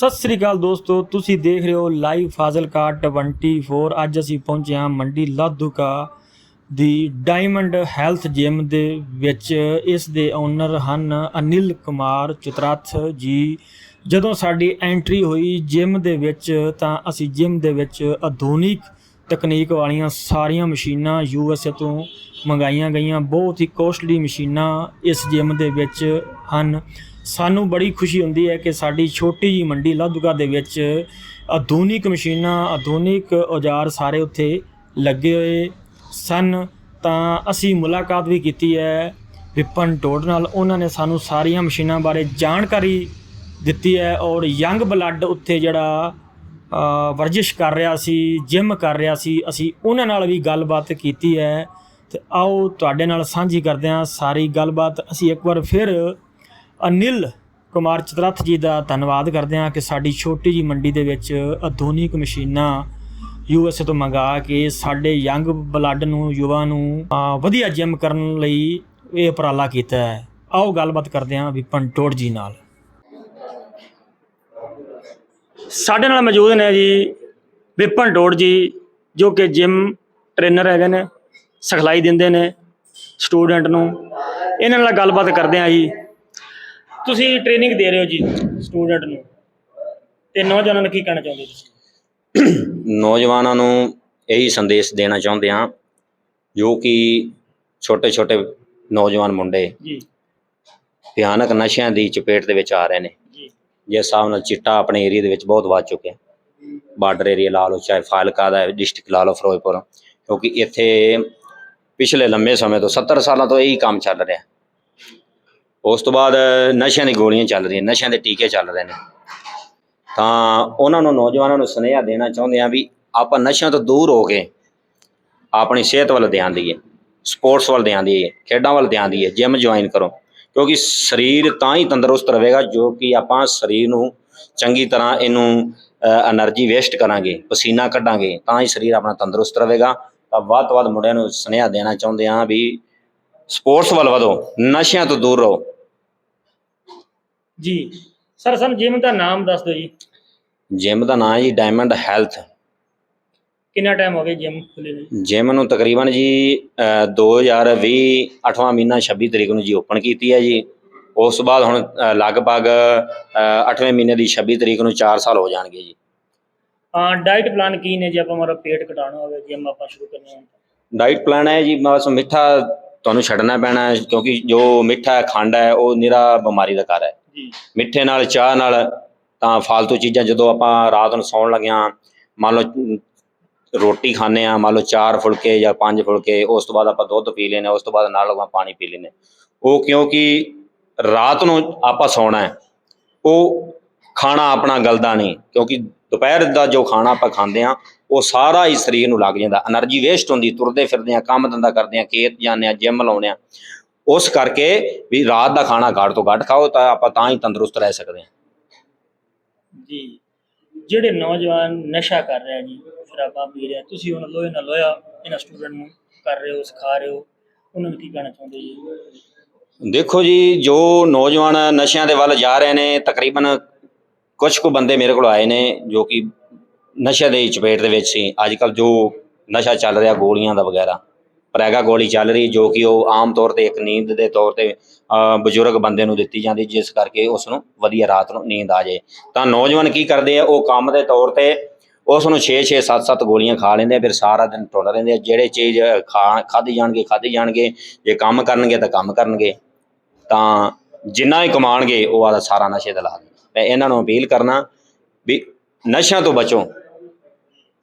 ਸਤਿ ਸ੍ਰੀ ਅਕਾਲ ਦੋਸਤੋ, ਤੁਸੀਂ ਦੇਖ ਰਹੇ ਹੋ ਲਾਈਵ ਫਾਜ਼ਿਲਕਾ 24 ਅੱਜ ਅਸੀਂ ਪਹੁੰਚੇ ਹਾਂ ਮੰਡੀ ਲਾਧੂਕਾ ਦੀ ਡਾਇਮੰਡ ਹੈਲਥ ਜਿਮ ਦੇ ਵਿੱਚ। ਇਸ ਦੇ ਓਨਰ ਹਨ ਅਨਿਲ ਕੁਮਾਰ ਚਤਰਥ ਜੀ। ਜਦੋਂ ਸਾਡੀ ਐਂਟਰੀ ਹੋਈ ਜਿਮ ਦੇ ਵਿੱਚ, ਤਾਂ ਅਸੀਂ ਜਿਮ ਦੇ ਵਿੱਚ ਆਧੁਨਿਕ ਤਕਨੀਕ ਵਾਲੀਆਂ ਸਾਰੀਆਂ ਮਸ਼ੀਨਾਂ ਯੂਐਸਏ ਤੋਂ ਮੰਗਾਈਆਂ ਗਈਆਂ। ਬਹੁਤ ਹੀ ਕੋਸਟਲੀ ਮਸ਼ੀਨਾਂ ਇਸ ਜਿਮ ਦੇ ਵਿੱਚ ਹਨ। ਸਾਨੂੰ ਬੜੀ ਖੁਸ਼ੀ ਹੁੰਦੀ ਹੈ ਕਿ ਸਾਡੀ ਛੋਟੀ ਜੀ ਮੰਡੀ ਲਾਧੂਕਾ ਦੇ ਵਿੱਚ ਆਧੁਨਿਕ ਮਸ਼ੀਨਾਂ, ਆਧੁਨਿਕ ਔਜ਼ਾਰ ਸਾਰੇ ਉੱਥੇ ਲੱਗੇ ਹੋਏ ਸਨ। ਤਾਂ ਅਸੀਂ ਮੁਲਾਕਾਤ ਵੀ ਕੀਤੀ ਹੈ ਵਿਪਨ ਟੋਡ ਨਾਲ। ਉਹਨਾਂ ਨੇ ਸਾਨੂੰ ਸਾਰੀਆਂ ਮਸ਼ੀਨਾਂ ਬਾਰੇ ਜਾਣਕਾਰੀ ਦਿੱਤੀ ਹੈ ਔਰ ਯੰਗ ਬਲੱਡ ਉੱਥੇ ਜਿਹੜਾ ਵਰਜਿਸ਼ ਕਰ ਰਿਹਾ ਸੀ, ਜਿਮ ਕਰ ਰਿਹਾ ਸੀ। ਅਸੀਂ ਉਹਨਾਂ ਨਾਲ ਵੀ ਗੱਲਬਾਤ ਕੀਤੀ ਹੈ। ਤੇ ਆਓ ਤੁਹਾਡੇ ਨਾਲ ਸਾਂਝੀ ਕਰਦੇ ਹਾਂ ਸਾਰੀ ਗੱਲਬਾਤ। ਅਸੀਂ ਇੱਕ ਵਾਰ ਫਿਰ ਅਨਿਲ ਕੁਮਾਰ ਚਤਰਥ ਜੀ ਦਾ ਧੰਨਵਾਦ ਕਰਦੇ ਹਾਂ ਕਿ ਸਾਡੀ ਛੋਟੀ ਜੀ ਮੰਡੀ ਦੇ ਵਿੱਚ ਆਧੁਨਿਕ ਮਸ਼ੀਨਾਂ ਯੂਐਸਏ ਤੋਂ ਮੰਗਾ ਕੇ ਸਾਡੇ ਯੰਗ ਬਲੱਡ ਨੂੰ, ਯੁਵਾ ਨੂੰ ਵਧੀਆ ਜਿਮ ਕਰਨ ਲਈ ਇਹ ਉਪਰਾਲਾ ਕੀਤਾ ਹੈ। ਆਓ ਗੱਲਬਾਤ ਕਰਦੇ ਹਾਂ ਵਿਪਨ ਟੋੜ ਜੀ ਨਾਲ। ਸਾਡੇ ਨਾਲ ਮੌਜੂਦ ਨੇ ਜੀ ਵਿਪਨ ਟੋੜ ਜੀ, ਜੋ ਕਿ ਜਿਮ ਟ੍ਰੇਨਰ ਹੈਗੇ ਨੇ, ਸਿਖਲਾਈ ਦਿੰਦੇ ਨੇ ਸਟੂਡੈਂਟ ਨੂੰ। ਇਹਨਾਂ ਨਾਲ ਗੱਲਬਾਤ ਕਰਦੇ ਹਾਂ ਜੀ। ਤੁਸੀਂ ਟ੍ਰੇਨਿੰਗ ਦੇ ਰਹੇ ਹੋ ਜੀ ਸਟੂਡੈਂਟ ਨੂੰ। ਤੇ ਨੌਜਵਾਨਾਂ ਨੂੰ ਕੀ ਕਹਿਣਾ ਚਾਹੁੰਦੇ ਤੁਸੀਂ? ਨੌਜਵਾਨਾਂ ਨੂੰ ਇਹੀ ਸੰਦੇਸ਼ ਦੇਣਾ ਚਾਹੁੰਦੇ ਹਾਂ ਜੋ ਕਿ ਛੋਟੇ ਛੋਟੇ ਨੌਜਵਾਨ ਮੁੰਡੇ ਜੀ। ਭਿਆਨਕ ਨਸ਼ਿਆਂ ਦੀ ਚਪੇਟ ਦੇ ਵਿੱਚ ਆ ਰਹੇ ਨੇ। ਜੀ। ਜਿਸ ਹਿਸਾਬ ਨਾਲ ਚਿੱਟਾ ਆਪਣੇ ਏਰੀਆ ਦੇ ਵਿੱਚ ਬਹੁਤ ਵੱਧ ਚੁੱਕਿਆ। ਬਾਰਡਰ ਏਰੀਆ ਲਾ ਲਓ ਚਾਹੇ ਫਾਜ਼ਿਲਕਾ ਦਾ ਡਿਸਟ੍ਰਿਕਟ ਲਾ ਲਓ ਫਿਰੋਜ਼ਪੁਰ। ਕਿਉਂਕਿ ਇੱਥੇ ਪਿਛਲੇ ਲੰਮੇ ਸਮੇਂ ਤੋਂ 70 ਸਾਲਾਂ ਤੋਂ ਇਹੀ ਕੰਮ ਚੱਲ ਰਿਹਾ। ਉਸ ਤੋਂ ਬਾਅਦ ਨਸ਼ਿਆਂ ਦੀ ਗੋਲੀਆਂ ਚੱਲ ਰਹੀਆਂ, ਨਸ਼ਿਆਂ ਦੇ ਟੀਕੇ ਚੱਲ ਰਹੇ ਨੇ। ਤਾਂ ਉਹਨਾਂ ਨੂੰ ਨੌਜਵਾਨਾਂ ਨੂੰ ਸੁਨੇਹਾ ਦੇਣਾ ਚਾਹੁੰਦੇ ਆ ਵੀ ਆਪਾਂ ਨਸ਼ਿਆਂ ਤੋਂ ਦੂਰ ਹੋ ਕੇ ਆਪਣੀ ਸਿਹਤ ਵੱਲ ਧਿਆਨ ਦਈਏ, ਸਪੋਰਟਸ ਵੱਲ ਧਿਆਨ ਦਈਏ, ਖੇਡਾਂ ਵੱਲ ਧਿਆਨ ਦਈਏ, ਜਿਮ ਜੁਆਇਨ ਕਰੋ। ਕਿਉਂਕਿ ਸਰੀਰ ਤਾਂ ਹੀ ਤੰਦਰੁਸਤ ਰਹੇਗਾ ਜੋ ਕਿ ਆਪਾਂ ਸਰੀਰ ਨੂੰ ਚੰਗੀ ਤਰ੍ਹਾਂ ਇਹਨੂੰ એનર્ਜੀ ਵੇਸਟ ਕਰਾਂਗੇ, ਪਸੀਨਾ ਕੱਢਾਂਗੇ, ਤਾਂ ਹੀ ਸਰੀਰ ਆਪਣਾ ਤੰਦਰੁਸਤ ਰਹੇਗਾ। ਤਾਂ ਵੱਧ ਤੋਂ ਵੱਧ ਮੁੰਡਿਆਂ ਨੂੰ ਸੁਨੇਹਾ ਦੇਣਾ ਚਾਹੁੰਦੇ ਆ ਵੀ ਸਪੋਰਟਸ ਵੱਲ ਵਧੋ, ਨਸ਼ਿਆਂ ਤੋਂ ਦੂਰ ਰਹੋ। ਜੀ। ਸਰ ਸਾਨੂੰ ਜਿਮ ਦਾ ਨਾਮ ਦੱਸ ਦਿਓ ਜੀ। ਜਿਮ ਦਾ ਨਾਮ ਹੈ ਜੀ ਡਾਇਮੰਡ ਹੈਲਥ ਕਿੰਨਾ ਟਾਈਮ ਹੋ ਗਿਆ ਜਿਮ ਖੁੱਲੇ ਨੂੰ? ਜਿਮ ਨੂੰ ਤਕਰੀਬਨ ਜੀ ਅ, 2020 8ਵਾਂ ਮਹੀਨਾ 26 ਤਰੀਕ ਨੂੰ ਜੀ ਓਪਨ ਕੀਤੀ ਹੈ ਜੀ। ਉਸ ਤੋਂ ਬਾਅਦ ਹੁਣ ਲਗਭਗ 8ਵੇਂ ਮਹੀਨੇ ਦੀ 26 ਤਰੀਕ ਨੂੰ 4 ਸਾਲ ਹੋ ਜਾਣਗੇ ਜੀ। ਹਾਂ ਡਾਈਟ ਪਲਾਨ ਕੀ ਨੇ ਜੇ? ਆਪਾਂ ਮਾਰਾ ਪੇਟ ਘਟਾਉਣਾ ਹੋਵੇ ਜਿਮ ਆਪਾਂ ਸ਼ੁਰੂ ਕਰਨੀ ਹੋਵੇ ਡਾਈਟ ਪਲਾਨ ਹੈ ਜੀ ਬਸ ਮਿੱਠਾ ਤੁਹਾਨੂੰ ਛੱਡਣਾ ਪੈਣਾ ਹੈ ਕਿਉਂਕਿ ਜੋ ਮਿੱਠਾ ਹੈ ਖੰਡ ਹੈ ਉਹ ਨਿਰਾ ਬਿਮਾਰੀ ਦਾ ਘਰ ਹੈ। ਮਿੱਠੇ ਨਾਲ, ਚਾਹ ਨਾਲ ਤਾਂ ਫालतू ਚੀਜ਼ਾਂ ਜਦੋਂ ਆਪਾਂ ਰਾਤ ਨੂੰ ਸੌਣ ਲੱਗਿਆ, ਮੰਨ ਲਓ, ਰੋਟੀ ਖਾਣੇ ਆ ਮੰਨ ਲਓ ਚਾਰ ਫੁਲਕੇ ਜਾਂ ਪੰਜ ਫੁਲਕੇ, ਉਸ ਤੋਂ ਬਾਅਦ ਆਪਾਂ ਦੁੱਧ ਪੀ ਲੈਨੇ ਉਸ ਤੋਂ ਬਾਅਦ ਨਾਲ ਆਪਾਂ ਪਾਣੀ ਪੀ ਲੈਨੇ ਉਹ ਕਿਉਂਕਿ ਰਾਤ ਨੂੰ ਆਪਾਂ ਸੌਣਾ ਹੈ, ਉਹ ਖਾਣਾ ਆਪਣਾ ਗਲਦਾ ਨਹੀਂ, ਕਿਉਂਕਿ ਦੁਪਹਿਰ ਦਾ ਜੋ ਖਾਣਾ ਆਪਾਂ ਖਾਂਦੇ ਆ ਉਹ ਸਾਰਾ ਹੀ ਸਰੀਰ ਨੂੰ ਲੱਗ ਜਾਂਦਾ। એનર્ਜੀ ਵੇਸਟ ਹੁੰਦੀ, ਤੁਰਦੇ ਫਿਰਦੇ ਆ ਕੰਮ ਧੰਦਾ ਕਰਦੇ ਆ ਖੇਤ ਜਾਂਦੇ ਆ ਜਿਮ ਲਾਉਂਦੇ ਆ ਉਸ ਕਰਕੇ ਵੀ ਰਾਤ ਦਾ ਖਾਣਾ ਘੱਟ ਤੋਂ ਘੱਟ ਖਾਓ ਤਾਂ ਆਪਾਂ ਤਾਂ ਹੀ ਤੰਦਰੁਸਤ ਰਹਿ ਸਕਦੇ ਹਾਂ। ਜੀ। ਜਿਹੜੇ ਨੌਜਵਾਨ ਨਸ਼ਾ ਕਰ ਰਿਹਾ ਜੀ ਸ਼ਰਾਬਾਂ ਪੀ ਰਿਹਾ ਤੁਸੀਂ ਹੁਣ ਲੋਹੇ ਨਾਲ ਲੋਹਾ ਇਹਨਾਂ ਸਟੂਡੈਂਟ ਨੂੰ ਕਰ ਰਹੇ ਹੋ ਸਿਖਾ ਰਹੇ ਹੋ ਉਹਨਾਂ ਨੂੰ ਕੀ ਕਹਿਣਾ ਚਾਹੁੰਦੇ ਜੀ? ਦੇਖੋ ਜੀ ਜੋ ਨੌਜਵਾਨ ਨਸ਼ਿਆਂ ਦੇ ਵੱਲ ਜਾ ਰਹੇ ਨੇ ਤਕਰੀਬਨ ਕੁਝ ਕੁ ਬੰਦੇ ਮੇਰੇ ਕੋਲ ਆਏ ਨੇ ਜੋ ਕਿ ਨਸ਼ੇ ਦੇ ਚਪੇਟ ਦੇ ਵਿੱਚ ਸੀ। ਅੱਜ ਕੱਲ ਜੋ ਨਸ਼ਾ ਚੱਲ ਰਿਹਾ ਗੋਲੀਆਂ ਦਾ ਵਗੈਰਾ। ਪ੍ਰੈਗਾ ਗੋਲੀ ਚੱਲ ਰਹੀ ਜੋ ਕਿ ਉਹ ਆਮ ਤੌਰ ਤੇ ਇੱਕ ਨੀਂਦ ਦੇ ਤੌਰ ਤੇ ਬਜ਼ੁਰਗ ਬੰਦੇ ਨੂੰ ਦਿੱਤੀ ਜਾਂਦੀ ਜਿਸ ਕਰਕੇ ਉਸ ਨੂੰ ਵਧੀਆ ਰਾਤ ਨੂੰ ਨੀਂਦ ਆ ਜਾਏ। ਤਾਂ ਨੌਜਵਾਨ ਕੀ ਕਰਦੇ ਆ? ਉਹ ਕੰਮ ਦੇ ਤੌਰ ਤੇ ਉਸ ਨੂੰ 6 6 7 7 ਗੋਲੀਆਂ ਖਾ ਲੈਂਦੇ ਆ ਫਿਰ ਸਾਰਾ ਦਿਨ ਟੁੱਟ ਰਹਿੰਦੇ ਆ। ਜਿਹੜੇ ਚੀਜ਼ ਖਾ ਖਾਧੀ ਜਾਣਗੇ ਖਾਧੀ ਜਾਣਗੇ ਜੇ ਕੰਮ ਕਰਨਗੇ ਤਾਂ ਕੰਮ ਕਰਨਗੇ। ਤਾਂ ਜਿੰਨਾ ਹੀ ਕਮਾਣਗੇ ਉਹ ਆਦਾ ਸਾਰਾ ਨਸ਼ੇ ਤੇ ਲਾ ਦੇਣ ਮੈਂ ਇਹਨਾਂ ਨੂੰ ਅਪੀਲ ਕਰਨਾ ਵੀ ਨਸ਼ਿਆਂ ਤੋਂ ਬਚੋ।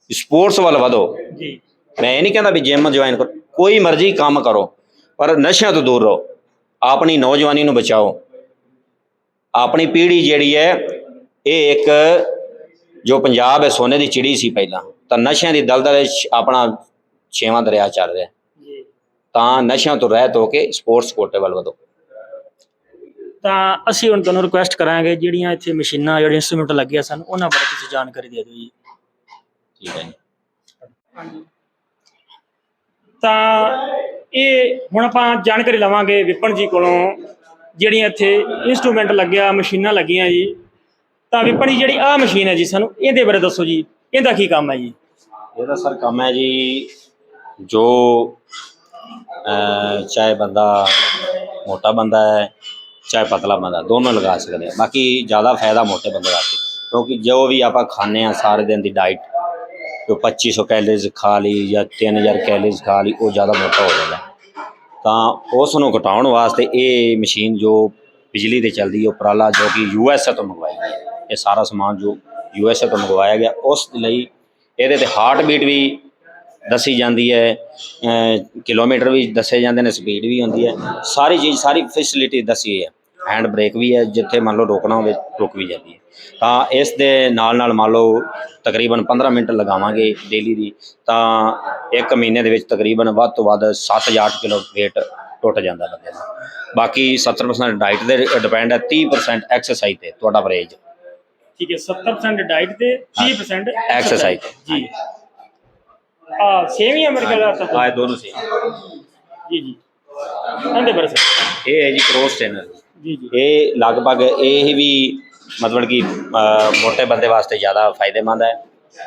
ਸਪੋਰਟਸ ਵੱਲ ਵਧੋ। ਜੀ। ਮੈਂ ਇਹ ਨਹੀਂ ਕਹਿੰਦਾ ਵੀ ਜਿਮ ਜੁਆਇਨ ਕਰੋ। ਕੋਈ ਮਰਜ਼ੀ ਕੰਮ ਕਰੋ ਪਰ ਨਸ਼ਿਆਂ ਤੋਂ ਦੂਰ ਰਹੋ। ਆਪਣੀ ਨੌਜਵਾਨੀ ਨੂੰ ਬਚਾਓ। ਆਪਣੀ ਪੀੜ੍ਹੀ ਜਿਹੜੀ ਹੈ ਇਹ ਇੱਕ ਜੋ ਪੰਜਾਬ ਹੈ ਸੋਨੇ ਦੀ ਚਿੜੀ ਸੀ ਪਹਿਲਾਂ। ਤਾਂ ਨਸ਼ਿਆਂ ਦੀ ਦਲਦਲ ਵਿੱਚ ਆਪਣਾ ਛੇਵਾਂ ਦਰਿਆ ਚੱਲ ਰਿਹਾ। ਤਾਂ ਨਸ਼ਿਆਂ ਤੋਂ ਰਹਿਤ ਹੋ ਕੇ ਸਪੋਰਟਸ ਕੋਟੇ ਵੱਲ ਵਧੋ। ਤਾਂ ਅਸੀਂ ਹੁਣ ਤੁਹਾਨੂੰ ਰਿਕੁਐਸਟ ਕਰਾਂਗੇ ਜਿਹੜੀਆਂ ਇੱਥੇ ਮਸ਼ੀਨਾਂ ਜਿਹੜੇ ਇੰਸਟਰੂਮੈਂਟ ਲੱਗੇ ਸਨ ਉਹਨਾਂ ਬਾਰੇ ਤੁਸੀਂ ਜਾਣਕਾਰੀ ਦੇ ਦਿਓ ਜੀ। ਠੀਕ ਹੈ ਜੀ। ਤਾਂ ਇਹ ਹੁਣ ਆਪਾਂ ਜਾਣਕਾਰੀ ਲਵਾਂਗੇ ਵਿਪਨ ਜੀ ਕੋਲੋਂ ਜਿਹੜੀਆਂ ਇੱਥੇ ਇਨਸਟਰੂਮੈਂਟ ਲੱਗਿਆ, ਮਸ਼ੀਨਾਂ ਲੱਗੀਆਂ ਜੀ। ਤਾਂ ਵਿਪਨ ਜੀ, ਜਿਹੜੀ ਆਹ ਮਸ਼ੀਨ ਹੈ ਜੀ ਸਾਨੂੰ, ਇਹਦੇ ਬਾਰੇ ਦੱਸੋ ਜੀ। ਇਹਦਾ ਕੀ ਕੰਮ ਹੈ ਜੀ? ਇਹਦਾ ਸਰ ਕੰਮ ਹੈ ਜੀ, ਜੋ ਚਾਹੇ ਬੰਦਾ ਮੋਟਾ ਬੰਦਾ ਹੈ, ਚਾਹੇ ਪਤਲਾ ਬੰਦਾ, ਦੋਨੋਂ ਲਗਾ ਸਕਦੇ ਆ। ਬਾਕੀ ਜ਼ਿਆਦਾ ਫਾਇਦਾ ਮੋਟੇ ਬੰਦੇ ਦਾ ਕਿਉਂਕਿ ਜੋ ਵੀ ਆਪਾਂ ਖਾਂਦੇ ਆ ਸਾਰੇ ਦਿਨ ਦੀ ਡਾਈਟ ਜੋ 2500 ਕੈਲਰੀਜ਼ ਖਾ ਲਈ ਜਾਂ 3000 ਕੈਲਰੀਜ਼ ਖਾ ਲਈ, ਉਹ ਜ਼ਿਆਦਾ ਮੋਟਾ ਹੋ ਜਾਂਦਾ। ਤਾਂ ਉਸ ਨੂੰ ਘਟਾਉਣ ਵਾਸਤੇ ਇਹ ਮਸ਼ੀਨ ਜੋ ਬਿਜਲੀ ਤੇ ਚੱਲਦੀ ਹੈ, ਉਪਰਾਲਾ ਜੋ ਕਿ ਯੂ ਐੱਸ ਏ ਤੋਂ ਮੰਗਵਾਈ ਗਈ ਹੈ। ਇਹ ਸਾਰਾ ਸਮਾਨ ਜੋ ਯੂ ਐੱਸ ਏ ਤੋਂ ਮੰਗਵਾਇਆ ਗਿਆ, ਉਸ ਲਈ ਇਹਦੇ ਤੇ ਹਾਰਟ ਬੀਟ ਵੀ ਦੱਸੀ ਜਾਂਦੀ ਹੈ ਕਿਲੋਮੀਟਰ ਵੀ ਦੱਸੇ ਜਾਂਦੇ ਨੇ ਸਪੀਡ ਵੀ ਹੁੰਦੀ ਹੈ। ਸਾਰੀ ਚੀਜ਼, ਸਾਰੀ ਫੈਸਿਲਿਟੀ ਦੱਸੀ ਹੋਈ ਹੈ। ਹੈਂਡ ਬ੍ਰੇਕ ਵੀ ਹੈ, ਜਿੱਥੇ ਮੰਨ ਲਓ ਰੋਕਣਾ ਹੋਵੇ, ਰੁਕ ਵੀ ਜਾਂਦੀ ਹੈ। ਤਾਂ ਇਸ ਦੇ ਨਾਲ ਨਾਲ ਮੰਨ ਲਓ ਤਕਰੀਬਨ 15 ਮਿੰਟ ਲਗਾਵਾਂਗੇ ਡੇਲੀ ਦੀ ਤਾਂ ਇੱਕ ਮਹੀਨੇ ਦੇ ਵਿੱਚ ਤਕਰੀਬਨ ਵੱਧ ਤੋਂ ਵੱਧ 7 ਜਾਂ 8 ਕਿਲੋ weight ਟੁੱਟ ਜਾਂਦਾ ਬੰਦੇ ਦਾ। ਬਾਕੀ 70% ਡਾਈਟ ਦੇ ਡਿਪੈਂਡ ਹੈ 30% ਐਕਸਰਸਾਈਜ਼ ਤੇ ਤੁਹਾਡਾ ਪਰਹੇਜ਼ ਠੀਕ ਹੈ 70% ਡਾਈਟ ਤੇ 30% Exercise। ਜੀ। ਆ ਸੇਮ ਹੀ ਅਮਰੀਕਾ ਦਾ ਤਾਂ? ਆਏ ਦੋਨੋਂ ਸੇ ਜੀ ਜੀ। ਇਹਦੇ ਬਾਰੇ sir? ਇਹ ਹੈ ਜੀ ਕ੍ਰੋਸ ਟ੍ਰੇਨਰ ਜੀ ਜੀ। ਇਹ ਲਗਭਗ ਇਹ ਵੀ ਮਤਲਬ ਕਿ ਮੋਟੇ ਬੰਦੇ ਵਾਸਤੇ ਜ਼ਿਆਦਾ ਫਾਇਦੇਮੰਦ ਹੈ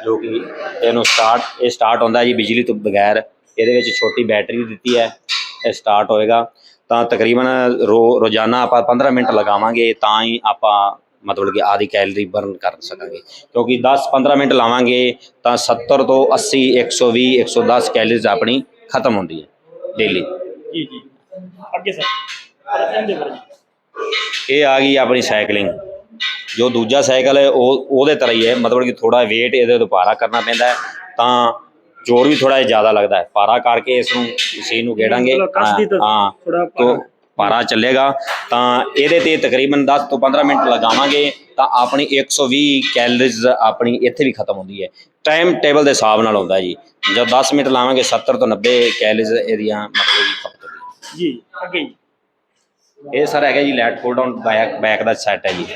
ਜੋ ਕਿ ਇਹਨੂੰ ਸਟਾਰਟ ਇਹ ਸਟਾਰਟ ਹੁੰਦਾ ਜੀ ਬਿਜਲੀ ਤੋਂ ਬਗੈਰ। ਇਹਦੇ ਵਿੱਚ ਛੋਟੀ ਬੈਟਰੀ ਦਿੱਤੀ ਹੈ ਇਹ ਸਟਾਰਟ ਹੋਏਗਾ। ਤਾਂ ਤਕਰੀਬਨ ਰੋਜ਼ਾਨਾ ਆਪਾਂ 15 ਮਿੰਟ ਲਗਾਵਾਂਗੇ ਤਾਂ ਹੀ ਆਪਾਂ ਮਤਲਬ ਕਿ ਆਦੀ ਕੈਲਰੀ ਬਰਨ ਕਰ ਸਕਾਂਗੇ। ਕਿਉਂਕਿ 10-15 ਮਿੰਟ ਲਾਵਾਂਗੇ ਤਾਂ 70 ਤੋਂ 80 120 110 ਕੈਲਰੀਜ਼ ਆਪਣੀ ਖਤਮ ਹੁੰਦੀ ਹੈ ਡੇਲੀ ਜੀ ਜੀ। ਅੱਗੇ ਸਰ। ਇਹ ਆ ਗਈ ਆਪਣੀ ਸਾਈਕਲਿੰਗ ਜੋ ਦੂਜਾ ਸਾਈਕਲ ਹੈ ਉਹ ਉਹਦੇ ਤਰ੍ਹਾਂ ਹੀ ਹੈ। ਮਤਲਬ ਕਿ ਥੋੜਾ weight ਇਹਦੇ ਤੋਂ ਭਾਰਾ ਕਰਨਾ ਪੈਂਦਾ ਹੈ ਤਾਂ ਜ਼ੋਰ ਵੀ ਥੋੜਾ ਜ਼ਿਆਦਾ ਲੱਗਦਾ ਹੈ। ਭਾਰਾ ਕਰਕੇ ਇਸ ਨੂੰ ਮਸ਼ੀਨ ਨੂੰ ਗੇੜਾਂਗੇ। ਹਾਂ ਥੋੜਾ ਤੋਂ ਭਾਰਾ। ਚੱਲੇਗਾ। ਤਾਂ ਇਹਦੇ ਤੇ ਤਕਰੀਬਨ 10 ਤੋਂ 15 ਮਿੰਟ ਲਗਾਵਾਂਗੇ ਤਾਂ ਆਪਣੀ 120 ਕੈਲਰੀਜ਼ ਆਪਣੀ ਇੱਥੇ ਵੀ ਖਤਮ ਹੁੰਦੀ ਹੈ। ਟਾਈਮ ਟੇਬਲ ਦੇ ਹਿਸਾਬ ਨਾਲ ਹੁੰਦਾ ਜੀ। ਜਦ 10 ਮਿੰਟ ਲਾਵਾਂਗੇ 70 ਤੋਂ 90 ਕੈਲਰੀਜ਼ ਇਹਦੀਆਂ ਮਤਲਬ ਖਪਤ ਹੁੰਦੀ ਹੈ ਜੀ ਅੱਗੇ ਇਹ ਸਰ ਹੈਗਾ ਜੀ lat pull down back back ਦਾ ਸੈੱਟ ਹੈ ਜੀ।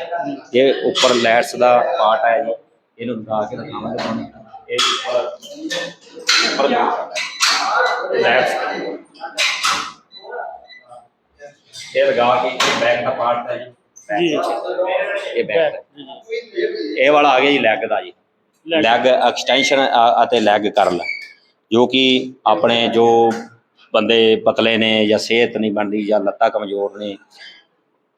ਇਹ ਉੱਪਰ ਲੈਟਸ ਦਾ ਪਾਰਟ ਹੈ ਜੀ। ਇਹਨੂੰ ਲਗਾ ਕੇ ਤੁਹਾਨੂੰ। ਇਹ ਉੱਪਰ ਉੱਪਰ ਲੈਟਸ। ਇਹ ਲਗਾ ਕੇ ਇਹ ਬੈਕ ਦਾ ਪਾਰਟ ਹੈ ਜੀ। ਜੀ। ਇਹ ਬੈਕ ਇਹ ਵਾਲਾ ਆ ਗਿਆ ਜੀ ਲੈਗ ਦਾ ਜੀ। ਲੈਗ। ਐਕਸਟੈਂਸ਼ਨ ਅਤੇ ਲੈਗ ਕਰਲ। ਜੋ ਕਿ ਆਪਣੇ ਜੋ ਬੰਦੇ ਪਤਲੇ ਨੇ ਜਾਂ ਸਿਹਤ ਨਹੀਂ ਬਣਦੀ ਜਾਂ ਲੱਤਾਂ ਕਮਜ਼ੋਰ ਨੇ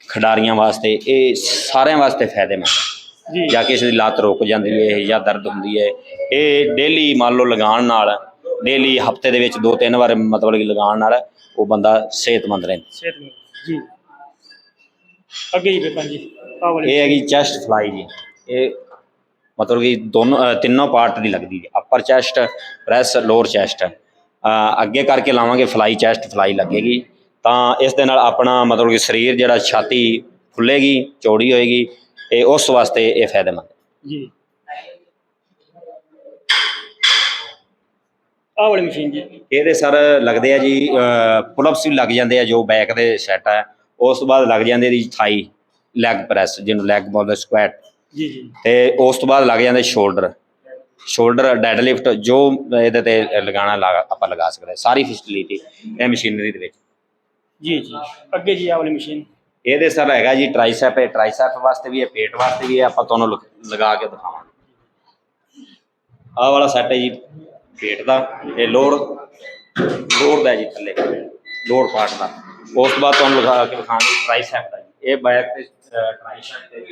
ਖਿਡਾਰੀਆਂ ਵਾਸਤੇ ਇਹ ਸਾਰਿਆਂ ਵਾਸਤੇ ਫਾਇਦੇਮੰਦ ਹੈ। ਜੀ। ਜਾਂ ਕਿਸੇ ਦੀ ਲੱਤ ਰੁਕ ਜਾਂਦੀ ਹੈ ਜਾਂ ਦਰਦ ਹੁੰਦੀ ਹੈ। ਇਹ ਡੇਲੀ ਮੰਨ ਲਓ ਲਗਾਉਣ ਨਾਲ ਡੇਲੀ ਹਫ਼ਤੇ ਦੇ ਵਿੱਚ ਦੋ ਤਿੰਨ ਵਾਰ ਮਤਲਬ ਕਿ ਲਗਾਉਣ ਨਾਲ ਉਹ ਬੰਦਾ ਸਿਹਤਮੰਦ ਰਹਿੰਦਾ ਸਿਹਤ ਨੂੰ ਜੀ। ਅੱਗੇ ਜੀ ਵਿਪਨ ਜੀ ਆਹ ਵਾਲੀ। ਇਹ ਹੈਗੀ ਚੈਸਟ ਫਲਾਈ ਜੀ। ਇਹ ਮਤਲਬ ਕਿ ਦੋਨੋਂ ਤਿੰਨੋਂ ਪਾਰਟ ਦੀ ਲੱਗਦੀ ਹੈ। Upper chest press lower chest ਅੱਗੇ ਕਰਕੇ ਲਾਵਾਂਗੇ ਫਲਾਈ ਚੈਸਟ ਫਲਾਈ ਲੱਗੇਗੀ। ਤਾਂ ਇਸ ਦੇ ਨਾਲ ਆਪਣਾ ਮਤਲਬ ਕਿ ਸਰੀਰ ਜਿਹੜਾ ਛਾਤੀ ਖੁੱਲੇਗੀ ਚੌੜੀ ਹੋਏਗੀ ਇਹ ਉਸ ਵਾਸਤੇ ਇਹ ਫਾਇਦੇਮੰਦ ਜੀ। ਆਹ ਵਾਲੀ ਮਸ਼ੀਨ ਜੀ। ਇਹਦੇ ਸਰ ਲੱਗਦੇ ਆ ਜੀ ਪੁਲਅਪਸ ਵੀ ਲੱਗ ਜਾਂਦੇ ਆ ਜੋ ਬੈਕ ਦੇ ਸੈੱਟ ਆ। ਉਸ ਤੋਂ ਬਾਅਦ ਲੱਗ ਜਾਂਦੇ ਜੀ ਥਾਈ ਲੈਗ ਪ੍ਰੈਸ ਜਿਹਨੂੰ ਲੈਗ ਬੋਲਦੇ ਸਕੁਐਟ ਜੀ ਜੀ। ਤੇ ਉਸ ਤੋਂ ਬਾਅਦ ਲੱਗ ਜਾਂਦੇ ਸ਼ੋਲਡਰ ਸ਼ੋਲਡਰ ਡੈਡ ਲਿਫਟ ਜੋ ਇਹਦੇ ਤੇ ਲਗਾਣਾ ਲਾ- ਆਪਾਂ ਲਗਾ ਸਕਦੇ ਹਾਂ। ਸਾਰੀ ਫੈਸਿਲਿਟੀ ਇਹ ਮਸ਼ੀਨਰੀ ਦੇ ਵਿੱਚ। ਜੀ ਜੀ। ਅੱਗੇ ਜੀ ਆਹ ਵਾਲੀ ਮਸ਼ੀਨ ਇਹਦੇ ਸਰ ਹੈਗਾ ਜੀ ਟ੍ਰਾਈਸੈਪ ਹੈ ਟ੍ਰਾਈਸੈਪ ਵਾਸਤੇ ਵੀ ਹੈ ਪੇਟ ਵਾਸਤੇ ਵੀ ਹੈ ਆਪਾਂ ਤੁਹਾਨੂੰ ਲਗ- ਲਗਾ ਕੇ ਦਿਖਾਵਾਂਗੇ। ਆਹ ਵਾਲਾ ਸੈੱਟ ਹੈ ਜੀ ਪੇਟ ਦਾ ਇਹ ਲੋਡ ਲੋਡ ਦਾ ਹੈ ਜੀ ਥੱਲੇ। ਲੋਡ ਪਾਰਟ ਦਾ। ਉਸ ਤੋਂ ਬਾਅਦ ਤੁਹਾਨੂੰ ਲਗਾ ਕੇ ਦਿਖਾਵਾਂਗੇ ਟ੍ਰਾਈਸੈਪ ਦਾ ਜੀ। ਇਹ ਬੈਕ ਤੇ ਟ੍ਰਾਈਸੈਪ ਤੇ।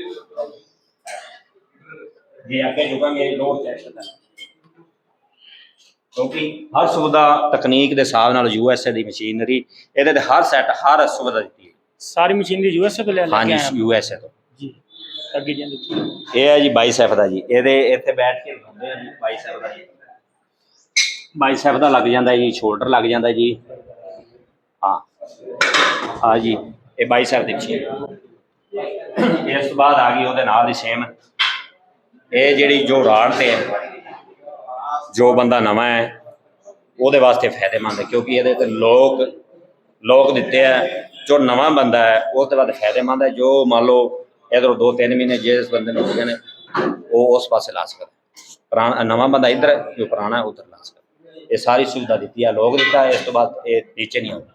ਜੇ ਅੱਗੇ ਝੁਕਾਂਗੇ ਲੋਡ ਚੈਸਟ ਦਾ ਕਿਉਂਕਿ ਹਰ ਸੁਵਿਧਾ ਤਕਨੀਕ ਦੇ ਹਿਸਾਬ ਨਾਲ ਯੂਐਸਏ ਦੀ ਮਸ਼ੀਨਰੀ ਇਹਦੇ ਤੇ ਹਰ ਸੈੱਟ ਹਰ ਸੁਵਿਧਾ ਦਿੱਤੀ ਹੈ ਸਾਰੀ ਮਸ਼ੀਨ ਦੀ ਯੂਐਸਏ ਤੋਂ ਲੈ ਲੈ ਕੇ ਹਾਂਜੀ ਆਇਆ ਯੂਐਸਏ ਤੋਂ। ਜੀ ਅੱਗੇ ਜੀ ਦੇਖੋ ਇਹ ਹੈ ਜੀ ਬਾਈਸੈਪ ਦਾ ਜੀ। ਇਹਦੇ ਇੱਥੇ ਬੈਠ ਕੇ ਲਗਾਉਂਦੇ ਆ ਜੀ ਬਾਈਸੈਪ ਦਾ। ਜੀ ਬਾਈਸੈਪ ਦਾ ਲੱਗ ਜਾਂਦਾ ਜੀ ਸ਼ੋਲਡਰ ਲੱਗ ਜਾਂਦਾ ਜੀ। ਹਾਂ। ਆ ਜੀ ਇਹ ਬਾਈਸੈਪ ਦੀ ਮਸ਼ੀਨ। ਇਸ ਤੋਂ ਬਾਅਦ ਆ ਗਈ ਉਹਦੇ ਨਾਲ ਦੀ ਸੇਮ ਇਹ ਜਿਹੜੀ ਜੋ ਰਾੜ ਤੇ ਹੈ, ਜੋ ਬੰਦਾ ਨਵਾਂ ਹੈ, ਉਹਦੇ ਵਾਸਤੇ ਫਾਇਦੇਮੰਦ ਹੈ, ਕਿਉਂਕਿ ਇਹਦੇ ਤੇ ਲੋਕ ਲੋਕ ਦਿੱਤੇ ਆ, ਜੋ ਨਵਾਂ ਬੰਦਾ ਹੈ, ਉਸ ਦੇ ਬਾਅਦ ਫਾਇਦੇਮੰਦ ਹੈ, ਜੋ ਮੰਨ ਲਓ ਇਧਰੋਂ 2-3 ਮਹੀਨੇ ਜਿਸ ਬੰਦੇ ਨੂੰ ਹੋ ਗਏ ਨੇ, ਉਹ ਉਸ ਪਾਸੇ ਲਾ ਸਕਦਾ ਪੁਰਾਣਾ, ਨਵਾਂ ਬੰਦਾ ਇੱਧਰ ਜੋ ਪੁਰਾਣਾ ਹੈ, ਉਧਰ ਲਾ ਸਕਦਾ ਇਹ ਸਾਰੀ ਸੁਵਿਧਾ ਦਿੱਤੀ ਹੈ ਲੋਕ ਦਿੱਤਾ, ਇਸ ਤੋਂ ਬਾਅਦ ਇਹ ਨੀਚੇ ਨਹੀਂ ਆਉਂਦਾ।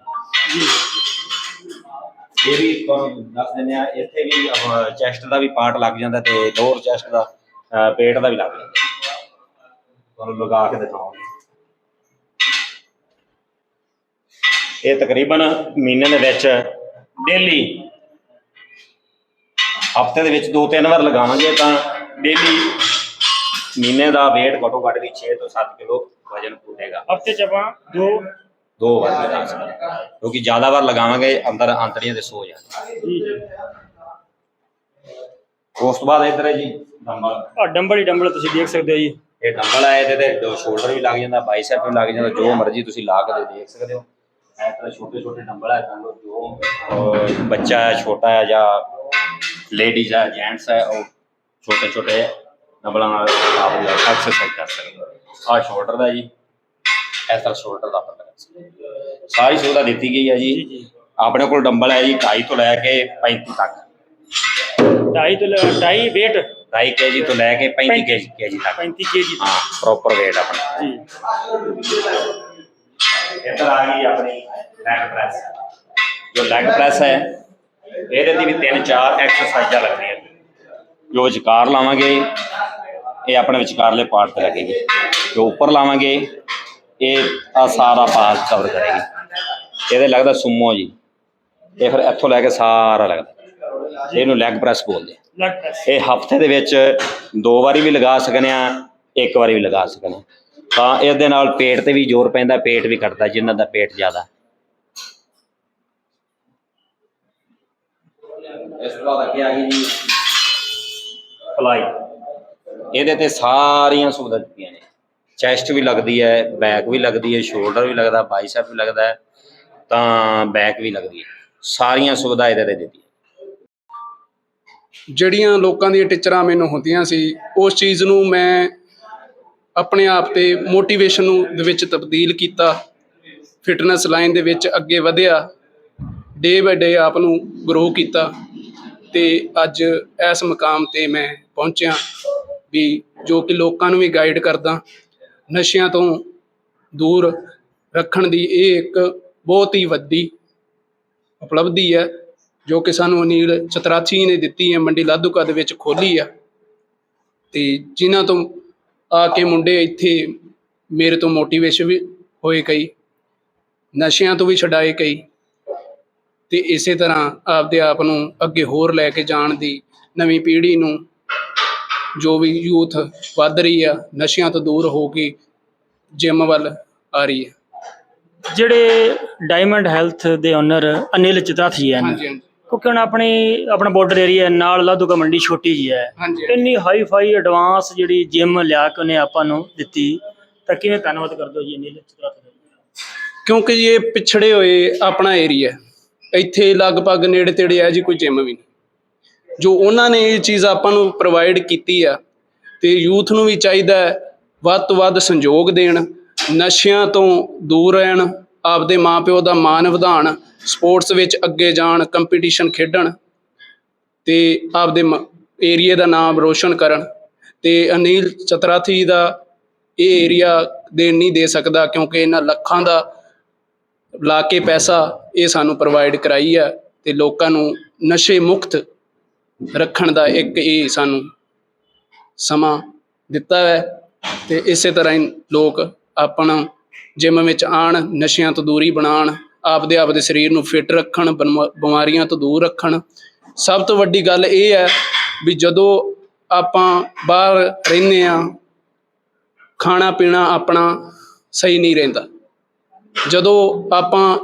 ਇਹ ਵੀ ਤੁਹਾਨੂੰ ਦੱਸ ਦਿੰਦੇ ਆ, ਇੱਥੇ ਵੀ ਚੈਸਟ ਦਾ ਵੀ ਪਾਰਟ ਲੱਗ ਜਾਂਦਾ ਤੇ ਲੋਅਰ ਚੈਸਟ ਦਾ। ਪੇਟ ਦਾ ਵੀ ਲੱਗ ਜਾਂਦਾ ਤੁਹਾਨੂੰ ਲਗਾ ਕੇ ਦਿਖਾਉਂਗਾ ਇਹ ਤਕਰੀਬਨ ਮਹੀਨੇ ਦੇ ਵਿੱਚ ਡੇਲੀ ਹਫ਼ਤੇ ਦੇ ਵਿੱਚ ਦੋ ਤਿੰਨ ਵਾਰ ਲਗਾਵਾਂਗੇ ਤਾਂ ਡੇਲੀ ਮਹੀਨੇ ਦਾ weight ਘੱਟੋ ਘੱਟ ਵੀ 6 ਤੋਂ 7 ਕਿਲੋ ਵਜਨ ਘਟੇਗਾ। ਹਫ਼ਤੇ ਚ ਆਪਾਂ ਦੋ ਦੋ ਵਾਰ ਲਗਾ ਸਕਦੇ। ਕਿਉਂਕਿ ਜ਼ਿਆਦਾ ਵਾਰ ਲਗਾਵਾਂਗੇ ਅੰਦਰ ਅੰਤੜੀਆਂ ਦੇ ਸੋ ਜਾਂਦੇ ਉਸ ਤੋਂ ਬਾਅਦ ਇੱਧਰ ਹੈ ਜੀ ਡੰਬਲ। ਆ ਡੰਬਲ ਹੀ ਡੰਬਲ ਤੁਸੀਂ ਦੇਖ ਸਕਦੇ ਹੋ ਜੀ। ਇਹ ਡੰਬਲ ਹੈ ਇਹਦੇ ਤੇ ਦੋ ਸ਼ੋਲਡਰ ਵੀ ਲੱਗ ਜਾਂਦਾ ਬਾਈਸੈਪ ਵੀ ਲੱਗ ਜਾਂਦਾ ਜੋ ਮਰਜ਼ੀ ਤੁਸੀਂ ਲਾ ਕੇ ਦੇ- ਦੇਖ ਸਕਦੇ ਹੋ। ਇਸ ਤਰ੍ਹਾਂ ਛੋਟੇ ਛੋਟੇ ਡੰਬਲ ਹੈ ਤੁਹਾਨੂੰ ਜੋ ਬੱਚਾ ਹੈ ਛੋਟਾ ਹੈ ਜਾਂ ਲੇਡੀਜ਼ ਹੈ ਜੈਂਟਸ ਹੈ ਉਹ ਛੋਟੇ ਛੋਟੇ ਡੰਬਲਾਂ ਨਾਲ ਆਪ ਐਕਸਰਸਾਈਜ਼ ਕਰ ਸਕਦੇ ਹੋ। ਆਹ ਸ਼ੋਲਡਰ ਦਾ ਜੀ ਇਸ ਤਰ੍ਹਾਂ ਸ਼ੋਲਡਰ ਦਾ। ਸਾਰੀ ਸੁਵਿਧਾ ਦਿੱਤੀ ਗਈ ਹੈ ਜੀ। ਆਪਣੇ ਕੋਲ ਡੰਬਲ ਹੈ ਜੀ 2.5 ਤੋਂ ਲੈ ਕੇ 35 ਤੱਕ। ਢਾਈ ਤੋਂ ਲੈ- ਢਾਈ weight 2.5 ਕੇਜੀ ਤੋਂ ਲੈ ਕੇ 35 ਕੇਜੀ ਤੱਕ। 35 kg ਹਾਂ ਪ੍ਰੋਪਰ weight ਆਪਣਾ। ਜੀ। ਇੱਧਰ ਆ ਗਈ ਆਪਣੀ ਲੈਗ ਪ੍ਰੈਸ ਜੋ ਲੈਗ ਪ੍ਰੈਸ ਹੈ ਇਹਦੇ ਦੀ ਵੀ ਤਿੰਨ ਚਾਰ ਐਕਸਰਸਾਈਜ਼ਾਂ ਲੱਗਦੀਆਂ ਜੋ ਵਿਚਕਾਰ ਲਾਵਾਂਗੇ ਇਹ ਆਪਣੇ ਵਿਚਕਾਰਲੇ ਪਾਰਟ ਤੇ ਲੱਗੇਗੀ। ਜੋ ਉੱਪਰ ਲਾਵਾਂਗੇ ਇਹ ਆ ਸਾਰਾ ਪਾਰਟ ਕਵਰ ਕਰੇਗੀ। ਇਹਦੇ ਲੱਗਦਾ ਸੁਮੋ ਜੀ। ਇਹ ਫਿਰ ਇੱਥੋਂ ਲੈ ਕੇ ਸਾਰਾ ਲੱਗਦਾ। ਇਹਨੂੰ ਲੈਗ ਪ੍ਰੈਸ ਬੋਲਦੇ ਆ। ਲੱਗ press। ਇਹ ਹਫ਼ਤੇ ਦੇ ਵਿੱਚ ਦੋ ਵਾਰੀ ਵੀ ਲਗਾ ਸਕਨੇ ਆ ਇੱਕ ਵਾਰੀ ਵੀ ਲਗਾ ਸਕਨੇ ਤਾਂ ਇਸ ਦੇ ਨਾਲ ਪੇਟ ਤੇ ਵੀ ਜ਼ੋਰ ਪੈਂਦਾ ਪੇਟ ਵੀ ਘਟਦਾ ਜਿਨ੍ਹਾਂ ਦਾ ਪੇਟ ਜ਼ਿਆਦਾ। ਇਸ ਤੋਂ ਬਾਅਦ ਅੱਗੇ ਆ ਗਈ ਜੀ। ਫਲਾਈ ਇਹਦੇ ਤੇ ਸਾਰੀਆਂ ਸੁਵਿਧਾ ਦਿੱਤੀਆਂ ਨੇ। ਚੈਸਟ ਵੀ ਲੱਗਦੀ ਹੈ ਬੈਕ ਵੀ ਲੱਗਦੀ ਹੈ ਸ਼ੋਲਡਰ ਵੀ ਲੱਗਦਾ ਬਾਈਸੈਪ ਵੀ ਲੱਗਦਾ ਤਾਂ ਬੈਕ ਵੀ ਲੱਗਦੀ ਹੈ। ਸਾਰੀਆਂ ਸੁਵਿਧਾ ਇਹਦੇ ਤੇ ਦਿੱਤੀ ਜਿਹੜੀਆਂ ਲੋਕਾਂ ਦੀਆਂ ਟੀਚਰਾਂ ਮੈਨੂੰ ਹੁੰਦੀਆਂ ਸੀ, ਉਸ ਚੀਜ਼ ਨੂੰ ਮੈਂ ਆਪਣੇ ਆਪ ਤੇ ਮੋਟੀਵੇਸ਼ਨ ਨੂੰ ਦੇ ਵਿੱਚ ਤਬਦੀਲ ਕੀਤਾ ਫਿਟਨੈਸ ਲਾਈਨ ਦੇ ਵਿੱਚ ਅੱਗੇ ਵਧਿਆ ਡੇ ਬਾਏ ਡੇ ਆਪ ਨੂੰ ਗਰੋ ਕੀਤਾ ਤੇ ਅੱਜ ਇਸ ਮਕਾਮ ਤੇ ਮੈਂ ਪਹੁੰਚਿਆ ਵੀ ਜੋ ਕਿ ਲੋਕਾਂ ਨੂੰ ਵੀ ਗਾਈਡ ਕਰਦਾ, ਨਸ਼ਿਆਂ ਤੋਂ ਦੂਰ ਰੱਖਣ ਦੀ ਇਹ ਇੱਕ ਬਹੁਤ ਹੀ ਵੱਡੀ ਉਪਲਬਧੀ ਹੈ। ਜੋ ਕਿ ਸਾਨੂੰ ਅਨੀਲ ਚਤਰਾਚੀ ਨੇ ਦਿੱਤੀ ਹੈ ਮੰਡੀ ਲਾਧੂਕਾ ਦੇ ਵਿੱਚ ਖੋਲੀ ਆ। ਤੇ ਜਿਨ੍ਹਾਂ ਤੋਂ ਆ ਕੇ ਮੁੰਡੇ ਇੱਥੇ ਮੇਰੇ ਤੋਂ ਮੋਟੀਵੇਸ਼ਨ ਵੀ ਹੋਏ ਕਈ ਨਸ਼ਿਆਂ ਤੋਂ ਵੀ ਛਡਾਏ ਕਈ ਤੇ ਇਸੇ ਤਰ੍ਹਾਂ ਆਪਦੇ ਆਪ ਨੂੰ ਅੱਗੇ ਹੋਰ ਲੈ ਕੇ ਜਾਣ ਦੀ ਨਵੀਂ ਪੀੜ੍ਹੀ ਨੂੰ ਜੋ ਵੀ ਯੂਥ ਵੱਧ ਰਹੀ ਆ ਨਸ਼ਿਆਂ ਤੋਂ ਦੂਰ ਹੋ ਕੇ ਜਿਮ ਵੱਲ ਆ ਰਹੀ ਹੈ ਜਿਹੜੇ ਡਾਇਮੰਡ ਹੈਲਥ ਦੇ ਓਨਰ ਅਨਿਲ ਚਤਰਾਥੀ ਹਨ ਕਿਉਂਕਿ ਹੁਣ ਆਪਣੀ ਆਪਣਾ ਬਾਰਡਰ ਏਰੀਆ ਨਾਲ ਲਾਧੂਕਾ ਮੰਡੀ ਛੋਟੀ ਜੀ ਹੈ। ਹਾਂਜੀ। ਇੰਨੀ ਹਾਈ ਫਾਈ ਐਡਵਾਂਸ ਜਿਹੜੀ ਜਿਮ ਲਿਆ ਕੇ ਉਹਨੇ ਆਪਾਂ ਨੂੰ ਦਿੱਤੀ। ਤਾਂ ਕਿਵੇਂ ਧੰਨਵਾਦ ਕਰਦੇ ਹੋ ਜੀ ਅਨਿਲ ਚਤਰਾਥੀ ਦਾ ਕਿਉਂਕਿ ਜੀ ਇਹ ਪਿਛੜੇ ਹੋਏ ਆਪਣਾ ਏਰੀਆ ਇੱਥੇ ਲਗਭਗ ਨੇੜੇ ਤੇੜੇ ਹੈ ਜੀ ਕੋਈ ਜਿਮ ਵੀ ਨਹੀਂ। ਜੋ ਉਹਨਾਂ ਨੇ ਇਹ ਚੀਜ਼ ਆਪਾਂ ਨੂੰ ਪ੍ਰੋਵਾਈਡ ਕੀਤੀ ਆ ਤੇ ਯੂਥ ਨੂੰ ਵੀ ਚਾਹੀਦਾ ਵੱਧ ਤੋਂ ਵੱਧ ਸੰਯੋਗ ਦੇਣ ਨਸ਼ਿਆਂ ਤੋਂ ਦੂਰ ਰਹਿਣ ਆਪਦੇ ਮਾਪਿਓ ਦਾ ਮਾਣ ਵਧਾਉਣ ਸਪੋਰਟਸ ਵਿੱਚ ਅੱਗੇ ਜਾਣ ਕੰਪੀਟੀਸ਼ਨ ਖੇਡਣ ਤੇ ਆਪਦੇ ਏਰੀਏ ਦਾ ਨਾਮ ਰੋਸ਼ਨ ਕਰਨ ਤੇ ਅਨੀਲ ਚਤਰਾਥੀ ਦਾ ਇਹ ਏਰੀਆ ਦੇਣ ਨਹੀਂ ਦੇ ਸਕਦਾ ਕਿਉਂਕਿ ਇਹਨਾਂ ਲੱਖਾਂ ਦਾ ਲਾ ਕੇ ਪੈਸਾ ਇਹ ਸਾਨੂੰ ਪ੍ਰੋਵਾਈਡ ਕਰਾਈ ਆ ਤੇ ਲੋਕਾਂ ਨੂੰ ਨਸ਼ੇ ਮੁਕਤ ਰੱਖਣ ਦਾ ਇੱਕ ਇਹ ਸਾਨੂੰ ਸਮਾਂ ਦਿੱਤਾ ਹੈ ਤੇ ਇਸੇ ਤਰ੍ਹਾਂ ਹੀ ਲੋਕ ਆਪਣਾ ਜਿਮ ਵਿੱਚ ਆਣ, ਨਸ਼ਿਆਂ ਤੋਂ ਦੂਰੀ ਬਣਾਉਣ ਆਪਦੇ ਆਪਦੇ ਸਰੀਰ ਨੂੰ ਫਿੱਟ ਰੱਖਣ, ਬਨਮ- ਬਿਮਾਰੀਆਂ ਤੋਂ ਦੂਰ ਰੱਖਣ। ਸਭ ਤੋਂ ਵੱਡੀ ਗੱਲ ਇਹ ਹੈ ਵੀ ਜਦੋਂ ਆਪਾਂ ਬਾਹਰ ਰਹਿੰਦੇ ਆ ਖਾਣਾ ਪੀਣਾ ਆਪਣਾ ਸਹੀ ਨਹੀਂ ਰਹਿੰਦਾ। ਜਦੋਂ ਆਪਾਂ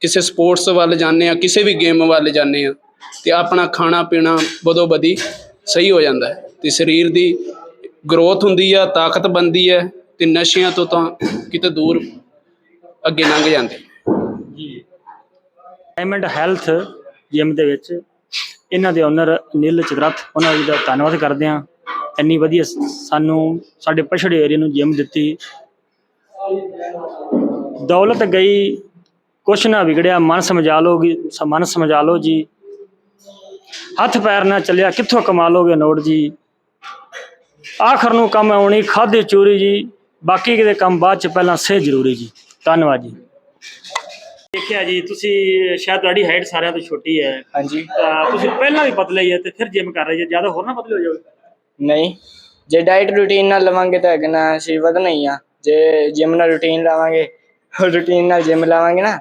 ਕਿਸੇ ਸਪੋਰਟਸ ਵੱਲ ਜਾਂਦੇ ਆ ਕਿਸੇ ਵੀ ਗੇਮ ਵੱਲ ਜਾਂਦੇ ਆ ਤੇ ਆਪਣਾ ਖਾਣਾ ਪੀਣਾ ਬਦੋ ਬਦੀ ਸਹੀ ਹੋ ਜਾਂਦਾ ਹੈ। ਤੇ ਸਰੀਰ ਦੀ ਗਰੋਥ ਹੁੰਦੀ ਆ, ਤਾਕਤ ਬਣਦੀ ਹੈ ਤੇ ਨਸ਼ਿਆਂ ਤੋਂ ਤਾਂ ਕਿਤੇ ਦੂਰ ਅੱਗੇ ਲੰਘ ਜਾਂਦੇ। ਜੀ। ਡਾਇਮੰਡ ਹੈਲਥ ਜਿਮ ਦੇ ਵਿੱਚ ਇਹਨਾਂ ਦੇ ਓਨਰ ਅਨਿਲ ਚਤਰਥ ਉਹਨਾਂ ਜੀ ਦਾ ਧੰਨਵਾਦ ਕਰਦੇ ਹਾਂ। ਇੰਨੀ ਵਧੀਆ ਸਾਨੂੰ ਸਾਡੇ ਪਛੜੇ ਏਰੀਆ ਨੂੰ ਜਿਮ ਦਿੱਤੀ। ਦੌਲਤ ਗਈ, ਕੁਛ ਨਾ ਵਿਗੜਿਆ, ਮਨ ਸਮਝਾ ਲੋਗੀ ਮਨ ਸਮਝਾ ਲਓ ਜੀ। ਹੱਥ ਪੈਰ ਨਾ ਚੱਲਿਆ, ਕਿੱਥੋਂ ਕਮਾ ਲੋਗੇ ਨੋਟ ਜੀ? ਆਖਰ ਨੂੰ ਕੰਮ ਆਉਣੀ, ਖਾਦੇ ਚੋਰੀ ਜੀ। ਬਾਕੀ ਕਿਤੇ ਕੰਮ ਬਾਅਦ ਚ ਪਹਿਲਾਂ ਸੇ ਜ਼ਰੂਰੀ ਜੀ। ਧੰਨਵਾਦ ਜੀ। ਦੇਖਿਆ ਜੀ ਤੁਸੀਂ ਸ਼ਾਇਦ ਤੁਹਾਡੀ ਹਾਈਟ ਸਾਰਿਆਂ ਤੋਂ ਛੋਟੀ ਹੈ। ਹਾਂਜੀ। ਤਾਂ ਤੁਸੀਂ ਪਹਿਲਾਂ ਵੀ ਪਤਲੇ ਹੀ ਹੈ ਤੇ ਫਿਰ ਜਿਮ ਕਰ ਰਹੇ ਜੇ ਜ਼ਿਆਦਾ ਹੋਰ ਨਾ ਪਤਲੇ ਹੋ ਜਾਓਗੇ ਨਹੀਂ ਜੇ ਡਾਈਟ ਰੂਟੀਨ ਨਾਲ ਲਵਾਂਗੇ ਤਾਂ ਕਿੰਨਾ ਸਰੀਰ ਵਧਣਾ ਹੀ ਆ। ਜੇ ਜਿਮ ਨਾਲ ਰੂਟੀਨ ਲਾਵਾਂਗੇ ਰੂਟੀਨ ਨਾਲ ਜਿਮ ਲਾਵਾਂਗੇ ਨਾ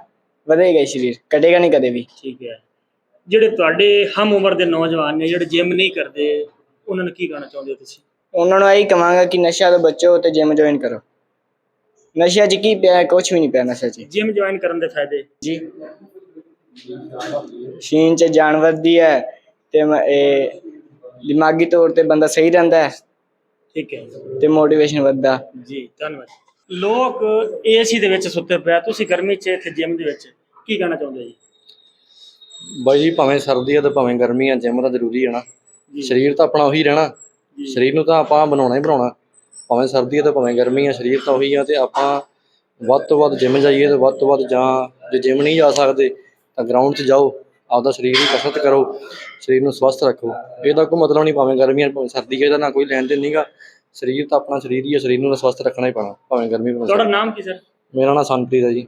ਵਧੇਗਾ ਹੀ ਸਰੀਰ ਕਟੇਗਾ ਨਹੀਂ ਕਦੇ ਵੀ। ਠੀਕ ਹੈ। ਜਿਹੜੇ ਤੁਹਾਡੇ ਹਮ ਉਮਰ ਦੇ ਨੌਜਵਾਨ ਨੇ ਜਿਹੜੇ ਜਿਮ ਨਹੀਂ ਕਰਦੇ ਉਹਨਾਂ ਨੂੰ ਕੀ ਕਹਿਣਾ ਚਾਹੁੰਦੇ ਹੋ ਤੁਸੀਂ? ਉਹਨਾਂ ਨੂੰ ਇਹੀ ਕਹਾਂਗਾ ਕਿ ਨਸ਼ਾ ਤੋਂ ਬਚੋ ਤੇ ਜਿਮ ਜੁਆਇਨ ਕਰੋ। ਨਸ਼ਾ 'ਚ ਕੀ ਪਿਆ ਕੁਝ ਵੀ ਨਹੀਂ ਪਿਆ ਨਸ਼ਾ 'ਚ। ਜਿਮ ਜੁਆਇਨ ਕਰਨ ਦੇ ਫਾਇਦੇ? ਜੀ। ਸ਼ੀਨ 'ਚ ਜਾਨ ਵੱਧਦੀ ਹੈ ਤੇ ਮ- ਇਹ ਦਿਮਾਗੀ ਤੌਰ ਤੇ ਬੰਦਾ ਸਹੀ ਰਹਿੰਦਾ ਹੈ। ਠੀਕ ਹੈ। ਤੇ ਮੋਟੀਵੇਸ਼ਨ ਵੱਧਦਾ। ਜੀ ਧੰਨਵਾਦ। ਲੋਕ ਏਸੀ ਦੇ ਵਿੱਚ ਸੁੱਤੇ ਪਿਆ ਤੁਸੀਂ ਗਰਮੀ 'ਚ ਇੱਥੇ ਜਿਮ ਦੇ ਵਿੱਚ ਕੀ ਕਹਿਣਾ ਚਾਹੁੰਦੇ ਜੀ? ਬਾਈ ਜੀ ਭਾਵੇਂ ਸਰਦੀ ਆ ਤੇ ਭਾਵੇਂ ਗਰਮੀ ਆ ਜਿਮ ਤਾਂ ਜ਼ਰੂਰੀ ਹੈ ਨਾ। ਜੀ। ਸਰੀਰ ਤਾਂ ਆਪਣਾ ਉਹੀ ਰਹਿਣਾ। ਸਰੀਰ ਨੂੰ ਤਾਂ ਆਪਾਂ ਬਣਾਉਣਾ ਹੀ ਬਣਾਉਣਾ। ਭਾਵੇਂ ਸਰਦੀ ਆ ਤੇ ਭਾਵੇਂ ਗਰਮੀ ਆ ਸਰੀਰ ਤਾਂ ਉਹੀ ਆ ਤੇ ਆਪਾਂ ਵੱਧ ਤੋਂ ਵੱਧ ਜਿਮ ਜਾਈਏ ਤੇ ਵੱਧ ਤੋਂ ਵੱਧ ਜਾਂ ਜੇ ਜਿਮ ਨਹੀਂ ਜਾ ਸਕਦੇ ਤਾਂ ਗਰਾਊਂਡ 'ਚ ਜਾਓ ਆਪਦਾ ਸਰੀਰ ਦੀ ਕਸਰਤ ਕਰੋ ਸਰੀਰ ਨੂੰ ਸਵਸਥ ਰੱਖੋ। ਇਹਦਾ ਕੋਈ ਮਤਲਬ ਨਹੀਂ ਭਾਵੇਂ ਗਰਮੀ ਆ ਭਾਵੇਂ ਸਰਦੀ ਆ ਇਹਦਾ ਨਾ ਕੋਈ ਲੈਣ ਦੇਣ ਨਹੀਂਗਾ ਸਰੀਰ ਤਾਂ ਆਪਣਾ ਸਰੀਰ ਹੀ ਆ ਸਰੀਰ ਨੂੰ ਸਵਸਥ ਰੱਖਣਾ ਹੀ ਪੈਣਾ ਭਾਵੇਂ ਗਰਮੀ ਭਾਵੇਂ ਤੁਹਾਡਾ। ਨਾਮ ਕੀ ਸਰ ਮੇਰਾ ਨਾਮ ਸੰਪ੍ਰੀਤ ਹੈ ਜੀ।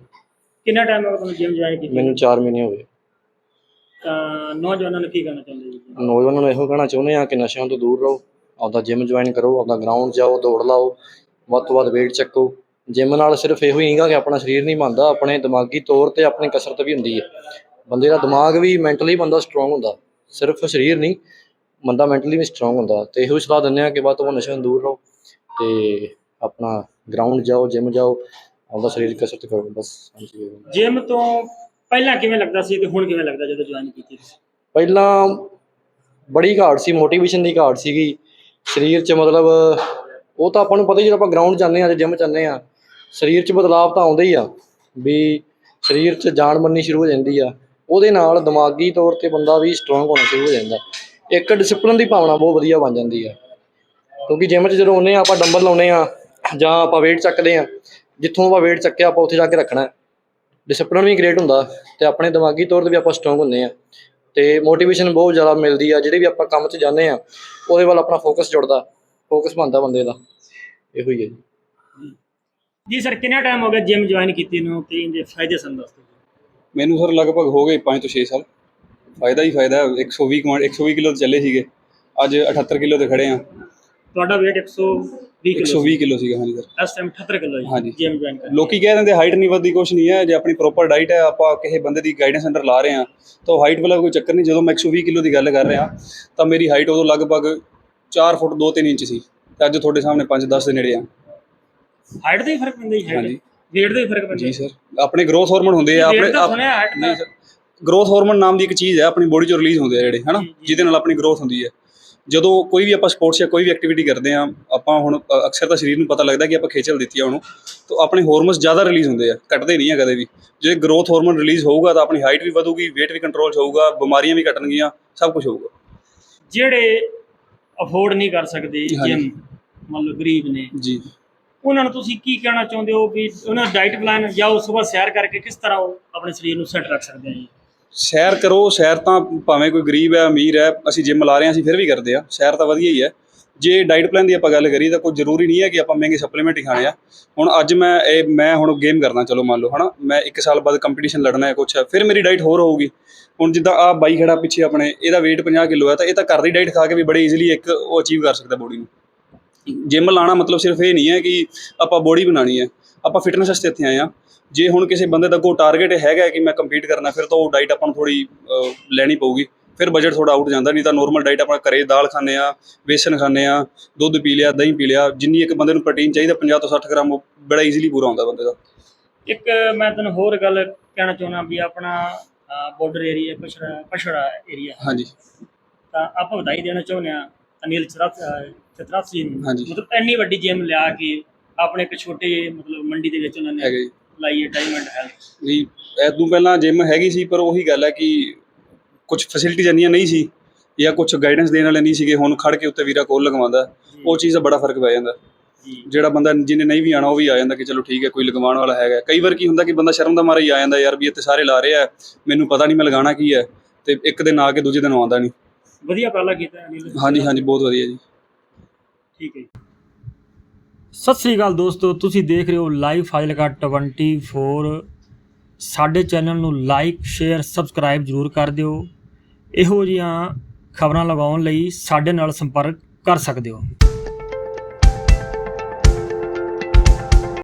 ਕਿੰਨਾ ਟਾਈਮ ਹੋ ਗਿਆ ਤੁਹਾਨੂੰ ਜਿਮ ਜੁਆਇਨ ਕੀਤੀ? ਮੈਨੂੰ 4 ਮਹੀਨੇ ਹੋ ਗਏ। ਤਾਂ ਨੌਜਵਾਨਾਂ ਨੂੰ ਕੀ ਕਹਿਣਾ ਚਾਹੁੰਦੇ ਜੀ? ਨੌਜਵਾਨਾਂ ਨੂੰ ਇਹੋ ਕਹਿਣਾ ਚਾਹੁੰਦੇ ਆ ਕਿ ਨਸ਼ਿਆਂ ਤੋਂ ਦੂਰ ਰਹੋ। ਆਪਦਾ ਜਿਮ ਜੁਆਇਨ ਕਰੋ ਆਪਦਾ ਗਰਾਊਂਡ ਜਾਓ ਦੌੜ ਲਾਓ ਵੱਧ ਤੋਂ ਵੱਧ weight ਚੱਕੋ। ਜਿਮ ਨਾਲ ਸਿਰਫ ਇਹੋ ਹੀ ਨਹੀਂਗਾ ਕਿ ਆਪਣਾ ਸਰੀਰ ਨਹੀਂ ਬਣਦਾ ਆਪਣੇ ਦਿਮਾਗੀ ਤੌਰ ਤੇ ਆਪਣੀ ਕਸਰਤ ਵੀ ਹੁੰਦੀ ਹੈ। ਬੰਦੇ ਦਾ ਦਿਮਾਗ ਵੀ ਮੈਂਟਲੀ ਬੰਦਾ ਸਟਰੋਂਗ ਹੁੰਦਾ ਸਿਰਫ ਸਰੀਰ ਨਹੀਂ ਬੰਦਾ ਮੈਂਟਲੀ ਵੀ ਸਟਰੋਂਗ ਹੁੰਦਾ। ਤੇ ਇਹੋ ਸਲਾਹ ਦਿੰਦੇ ਆ ਕਿ ਵੱਧ ਤੋਂ ਵੱਧ ਨਸ਼ਿਆਂ ਤੋਂ ਦੂਰ ਰਹੋ ਤੇ ਆਪਣਾ ਗਰਾਊਂਡ ਜਾਓ ਜਿਮ ਜਾਓ ਆਪਦਾ ਸਰੀਰ ਕਸਰਤ ਕਰੋ ਬਸ ਜਿਮ ਤੋਂ ਪਹਿਲਾਂ ਕਿਵੇਂ ਲੱਗਦਾ ਸੀ ਤੇ ਹੁਣ ਕਿਵੇਂ ਲੱਗਦਾ ਜਦੋਂ ਜੁਆਇਨ ਕੀਤੀ ਤੁਸੀਂ? ਪਹਿਲਾਂ ਬੜੀ ਘਾਟ ਸੀ ਮੋਟੀਵੇਸ਼ਨ ਦੀ ਘਾਟ ਸੀਗੀ। ਸਰੀਰ 'ਚ ਮਤਲਬ, ਉਹ ਤਾਂ ਆਪਾਂ ਨੂੰ ਪਤਾ ਹੀ ਜਦੋਂ ਆਪਾਂ ਗਰਾਊਂਡ ਜਾਂਦੇ ਆ ਜਾਂ ਜਿਮ ਜਾਂਦੇ ਆ ਸਰੀਰ 'ਚ ਬਦਲਾਵ ਤਾਂ ਆਉਂਦਾ ਹੀ ਆ, ਵੀ ਸਰੀਰ 'ਚ ਜਾਨ ਬਣਨੀ ਸ਼ੁਰੂ ਹੋ ਜਾਂਦੀ ਆ। ਉਹਦੇ ਨਾਲ ਦਿਮਾਗੀ ਤੌਰ ਤੇ ਬੰਦਾ ਵੀ ਸਟਰੋਂਗ ਹੋਣਾ ਸ਼ੁਰੂ ਹੋ ਜਾਂਦਾ। ਇੱਕ ਡਿਸਪਲਿਨ ਦੀ ਭਾਵਨਾ ਬਹੁਤ ਵਧੀਆ ਬਣ ਜਾਂਦੀ ਆ। ਕਿਉਂਕਿ ਜਿਮ 'ਚ ਜਦੋਂ ਆਉਂਦੇ ਆ ਆਪਾਂ ਡੰਬਲ ਲਾਉਨੇ ਆ ਜਾਂ ਆਪਾਂ weight ਚੱਕਦੇ ਆ ਜਿੱਥੋਂ ਆਪਾਂ weight ਚੱਕਿਆ, ਆਪਾਂ ਉੱਥੇ ਜਾ ਕੇ ਰੱਖਣਾ। ਡਿਸਪਲਿਨ ਵੀ ਕ੍ਰੀਏਟ ਹੁੰਦਾ ਤੇ ਆਪਣੇ ਦਿਮਾਗੀ ਤੌਰ ਤੇ ਵੀ ਆਪਾਂ ਸਟਰੋਂਗ ਹੁੰਦੇ ਆ ਤੇ ਮੋਟੀਵੇਸ਼ਨ ਬਹੁਤ ਜ਼ਿਆਦਾ ਮਿਲਦੀ ਆ ਜਿਹੜੇ ਵੀ ਆਪਾਂ ਕੰਮ 'ਚ ਜਾਂਦੇ ਆ ਉਹਦੇ ਵੱਲ ਆਪਣਾ ਫੋਕਸ ਜੁੜਦਾ ਫੋਕਸ ਬਣਦਾ ਬੰਦੇ ਦਾ। ਇਹੋ ਹੀ ਹੈ ਜੀ। ਜੀ ਸਰ ਕਿੰਨਾ ਟਾਈਮ ਹੋ ਗਿਆ ਜਿਮ ਜੁਆਇਨ ਕੀਤੀ ਨੂੰ? ਤੇ ਇਹਦੇ ਫਾਇਦੇ ਸਾਨੂੰ ਦੱਸ ਦਿਓ। ਮੈਨੂੰ ਸਰ ਲਗਭਗ ਹੋ ਗਏ 5 ਤੋਂ 6 ਸਾਲ। ਫਾਇਦਾ ਹੀ ਫਾਇਦਾ ਹੈ 120 ਕੁਆਂਟ 120 ਕਿਲੋ ਤੇ ਚੱਲੇ ਸੀਗੇ। ਅੱਜ 78 ਕਿਲੋ ਤੇ ਖੜੇ ਆ। ਤੁਹਾਡਾ weight 120 ਕਿਲੋ 120 ਕਿਲੋ ਸੀਗਾ ਹਾਂਜੀ ਸਰ। ਇਸ ਟਾਈਮ 78 ਕਿਲੋ ਹੈ ਹਾਂਜੀ। ਜਿਮ ਜੁਆਇਨ ਕਰ ਲੋਕੀ ਕਹਿ ਦਿੰਦੇ ਹਾਈਟ ਨਹੀਂ ਵੱਧਦੀ ਕੁਛ ਨਹੀਂ ਹੈ ਜੇ ਆਪਣੀ ਪ੍ਰੋਪਰ ਡਾਈਟ ਹੈ ਆਪਾਂ ਕਿਸੇ ਬੰਦੇ ਦੀ ਗਾਈਡੈਂਸ ਅੰਡਰ ਲਾ ਰਹੇ ਆ ਤਾਂ ਹਾਈਟ ਵਾਲਾ ਕੋਈ ਚੱਕਰ ਨਹੀਂ ਜਦੋਂ ਮੈਂ 120 ਕਿਲੋ ਦੀ ਗੱਲ ਕਰ ਰਿਹਾ ਤਾਂ ਮੇਰੀ ਹਾਈਟ ਉਦੋਂ ਲਗਭਗ 4 ਫੁੱਟ 2-3 ਇੰਚ ਸੀ ਤੇ ਅੱਜ ਤੁਹਾਡੇ ਸਾਹਮਣੇ 5-10 ਦੇ ਨੇੜੇ ਆ। ਹਾਈਟ ਦਾ ਹੀ ਫ਼ਰਕ ਪੈਂਦਾ ਜੀ ਹਾਈਟ ਹਾਂਜੀ। weight ਦਾ ਹੀ ਫ਼ਰਕ ਪੈਂਦਾ ਜੀ ਸਰ ਆਪਣੇ ਗਰੋਥ ਹਾਰਮੋਨ ਹੁੰਦੇ ਆ weight ਆਪਣੇ ਤਾਂ ਸੁਣਿਆ height ਨਹੀਂ ਦਾ ਸਰ ਗਰੋਥ ਹਾਰਮੋਨ ਨਾਮ ਦੀ ਇੱਕ ਚੀਜ਼ ਹੈ ਆਪਣੀ ਬੋਡੀ ਚੋਂ ਰਿਲੀਜ਼ ਹੁੰਦੇ ਆ ਜਿਹੜੇ ਹਨਾ। ਜਿਹਦੇ ਨਾਲ ਆਪਣੀ ਗਰੋਥ ਹੁੰਦੀ ਹੈ। ਜਦੋਂ ਕੋਈ ਵੀ ਆਪਾਂ ਸਪੋਰਟਸ ਜਾਂ ਕੋਈ ਵੀ ਐਕਟੀਵਿਟੀ ਕਰਦੇ ਆ ਆਪਾਂ ਹੁਣ ਅ, ਅਕਸਰ ਤਾਂ ਸਰੀਰ ਨੂੰ ਪਤਾ ਲੱਗਦਾ ਕਿ ਆਪਾਂ ਖੇਚਲ ਦਿੱਤੀ ਆ ਉਹਨੂੰ ਤਾਂ ਆਪਣੇ ਹਾਰਮੋਨਸ ਜ਼ਿਆਦਾ ਰਿਲੀਜ਼ ਹੁੰਦੇ ਆ ਘਟਦੇ ਨਹੀਂ ਆ ਕਦੇ ਵੀ। ਜੇ ਗਰੋਥ ਹਾਰਮੋਨ ਰਿਲੀਜ਼ ਹੋਊਗਾ ਤਾਂ ਆਪਣੀ ਹਾਈਟ ਵੀ ਵਧੂਗੀ weight ਵੀ ਕੰਟਰੋਲ 'ਚ ਹੋਊਗਾ ਬਿਮਾਰੀਆਂ ਵੀ ਘਟਣਗੀਆਂ ਸਭ ਕੁਝ ਹੋਊਗਾ। ਜਿਹੜੇ ਅਫੋਰਡ ਨਹੀਂ ਕਰ ਸਕਦੇ ਹਾਂਜੀ। ਜਿਮ ਮੰਨ ਲਓ ਗਰੀਬ ਨੇ ਜੀ। ਉਹਨਾਂ ਨੂੰ ਤੁਸੀਂ ਕੀ ਕਹਿਣਾ ਚਾਹੁੰਦੇ ਹੋ ਵੀ ਉਹਨਾਂ ਦਾ ਡਾਈਟ ਪਲਾਨ ਜਾਂ ਉਹ ਸਵੇਰ ਸੈਰ ਕਰਕੇ ਕਿਸ ਤਰ੍ਹਾਂ ਉਹ ਆਪਣੇ ਸਰੀਰ ਨੂੰ ਸੈੱਟ ਰੱਖ ਸਕਦੇ ਆ ਜੀ? ਸੈਰ ਕਰੋ, ਸੈਰ ਤਾਂ ਭਾਵੇਂ ਕੋਈ ਗਰੀਬ ਹੈ, ਅਮੀਰ ਹੈ, ਅਸੀਂ ਜਿਮ ਲਾ ਰਹੇ ਹਾਂ, ਅਸੀਂ ਫਿਰ ਵੀ ਕਰਦੇ ਆ ਸੈਰ ਤਾਂ ਵਧੀਆ ਹੀ ਹੈ। ਜੇ ਡਾਈਟ ਪਲਾਨ ਦੀ ਆਪਾਂ ਗੱਲ ਕਰੀਏ ਤਾਂ ਕੋਈ ਜ਼ਰੂਰੀ ਨਹੀਂ ਹੈ ਕਿ ਆਪਾਂ ਮਹਿੰਗੇ ਸਪਲੀਮੈਂਟ ਹੀ ਖਾਣੇ ਆ। ਹੁਣ ਅੱਜ ਮੈਂ ਇਹ, ਮੈਂ ਹੁਣ ਗੇਮ ਕਰਨਾ ਚਲੋ ਮੰਨ ਲਓ, ਹਨਾ, ਮੈਂ 1 ਸਾਲ ਬਾਅਦ ਕੰਪੀਟੀਸ਼ਨ ਲੜਨਾ ਹੈ ਕੁਛ ਹੈ ਫਿਰ ਮੇਰੀ ਡਾਈਟ ਹੋਰ ਹੋਊਗੀ। ਹੁਣ ਜਿੱਦਾਂ ਆ ਬਾਈ ਖੜਾ ਪਿੱਛੇ ਆਪਣੇ, ਇਹਦਾ weight 50 ਕਿਲੋ ਹੈ, ਤਾਂ ਇਹ ਤਾਂ ਘਰ ਦੀ ਡਾਈਟ ਖਾ ਕੇ ਵੀ ਬੜੇ ਈਜ਼ੀਲੀ ਇੱਕ ਉਹ ਅਚੀਵ ਕਰ ਸਕਦਾ ਬੋਡੀ ਨੂੰ। ਜਿਮ ਲਾਣਾ ਮਤਲਬ ਸਿਰਫ ਇਹ ਨਹੀਂ ਹੈ ਕਿ ਆਪਾਂ ਬੋਡੀ ਬਣਾਣੀ ਹੈ, ਆਪਾਂ ਫਿਟਨੈਸ ਵਾਸਤੇ ਇੱਥੇ ਆਏ ਆ ਜੇ ਹੁਣ ਕਿਸੇ ਬੰਦੇ ਦਾ ਕੋਈ ਟਾਰਗੇਟ ਹੈਗਾ ਕਿ ਮੈਂ ਕੰਪੀਟ ਕਰਨਾ ਫਿਰ ਤਾਂ ਉਹ ਡਾਈਟ ਆਪਾਂ ਨੂੰ ਥੋੜੀ ਲੈਣੀ ਪਊਗੀ। ਫਿਰ ਬਜਟ ਥੋੜਾ ਆਊਟ ਜਾਂਦਾ ਨਹੀਂ ਤਾਂ ਨੋਰਮਲ ਡਾਈਟ ਆਪਾਂ ਘਰੇ ਦਾਲ ਖਾਂਦੇ ਆ ਬੇਸਨ ਖਾਂਦੇ ਆ ਦੁੱਧ ਪੀ ਲਿਆ ਦਹੀਂ ਪੀ ਲਿਆ ਜਿੰਨੀ ਇੱਕ ਬੰਦੇ ਨੂੰ ਪ੍ਰੋਟੀਨ ਚਾਹੀਦਾ 50 ਤੋਂ 60 ਗ੍ਰਾਮ ਉਹ ਬੜਾ ਈਜ਼ੀਲੀ ਪੂਰਾ ਹੁੰਦਾ ਬੰਦੇ ਦਾ। ਇੱਕ ਮੈਂ ਤੁਹਾਨੂੰ ਹੋਰ ਗੱਲ ਕਹਿਣਾ ਚਾਹੁੰਦਾ ਵੀ ਆਪਣਾ ਬਾਰਡਰ ਏਰੀਆ ਪਛੜਾ ਪਛੜਾ ਏਰੀਆ ਹਾਂਜੀ। ਤਾਂ ਆਪਾਂ ਵਧਾਈ ਦੇਣਾ ਚਾਹੁੰਦੇ ਆ ਅਨਿਲ ਚਤਰਾਸੀ ਨੂੰ। ਮਤਲਬ ਇੰਨੀ ਵੱਡੀ ਜਿਮ ਲਿਆ ਕੇ ਆਪਣੇ ਇੱਕ ਛੋਟੇ ਮਤਲਬ ਮੰਡੀ ਦੇ ਵਿੱਚ ਉਹਨਾਂ ਹੈਗਾ ਨੇ ਜੀ ਲਾਈ ਹੈ ਡਾਇਮੰਡ ਹੈਲਥ ਵੀ ਐਦੋਂ ਪਹਿਲਾਂ ਜਿਮ ਹੈਗੀ ਸੀ ਪਰ ਉਹੀ ਗੱਲ ਹੈ ਕਿ ਕੁਝ ਫੈਸਿਲਿਟੀਜ਼ ਇੰਨੀਆਂ ਨਹੀਂ ਸੀ ਜਾਂ ਕੁਝ ਗਾਈਡੈਂਸ ਦੇਣ ਵਾਲੇ ਨਹੀਂ ਸੀਗੇ। ਹੁਣ ਖੜ ਕੇ ਉੱਤੇ ਵੀਰਾ ਕੋਲ ਲਗਵਾਉਂਦਾ ਉਹ ਚੀਜ਼ ਦਾ ਬੜਾ ਫ਼ਰਕ ਪੈ ਜਾਂਦਾ। ਜੀ। ਜਿਹੜਾ ਬੰਦਾ ਜਿਹਨੇ ਨਹੀਂ ਵੀ ਆਣਾ ਉਹ ਵੀ ਆ ਜਾਂਦਾ ਕਿ ਚਲੋ ਠੀਕ ਹੈ ਕੋਈ ਲਗਵਾਉਣ ਵਾਲਾ ਹੈਗਾ। ਕਈ ਵਾਰ ਕੀ ਹੁੰਦਾ ਕਿ ਬੰਦਾ ਸ਼ਰਮ ਦਾ ਮਾਰਾ ਹੀ ਆ ਜਾਂਦਾ ਯਾਰ ਵੀ ਇੱਥੇ ਸਾਰੇ ਲਾ ਰਹੇ ਆ ਮੈਨੂੰ ਪਤਾ ਨਹੀਂ ਮੈਂ ਲਗਾਉਣਾ ਕੀ ਹੈ ਤੇ ਇੱਕ ਦਿਨ ਆ ਕੇ ਦੂਜੇ ਦਿਨ ਆਉਂਦਾ ਨਹੀਂ। ਵਧੀਆ ਪਹਿਲਾ ਕੀਤਾ ਅਨਿਲ। ਹਾਂਜੀ ਹਾਂਜੀ ਬਹੁਤ ਵਧੀਆ ਜੀ। ਠੀਕ ਹੈ ਜੀ। ਸਤਿ ਸ੍ਰੀ ਅਕਾਲ ਦੋਸਤੋ, ਤੁਸੀਂ ਦੇਖ ਰਹੇ ਹੋ ਲਾਈਵ ਫਾਜ਼ਿਲਕਾ 24 ਸਾਡੇ ਚੈਨਲ ਨੂੰ ਲਾਈਕ, ਸ਼ੇਅਰ, ਸਬਸਕ੍ਰਾਈਬ ਜ਼ਰੂਰ ਕਰ ਦਿਓ। ਇਹੋ ਜਿਹੀਆਂ ਖਬਰਾਂ ਲਗਾਉਣ ਲਈ ਸਾਡੇ ਨਾਲ ਸੰਪਰਕ ਕਰ ਸਕਦੇ ਹੋ।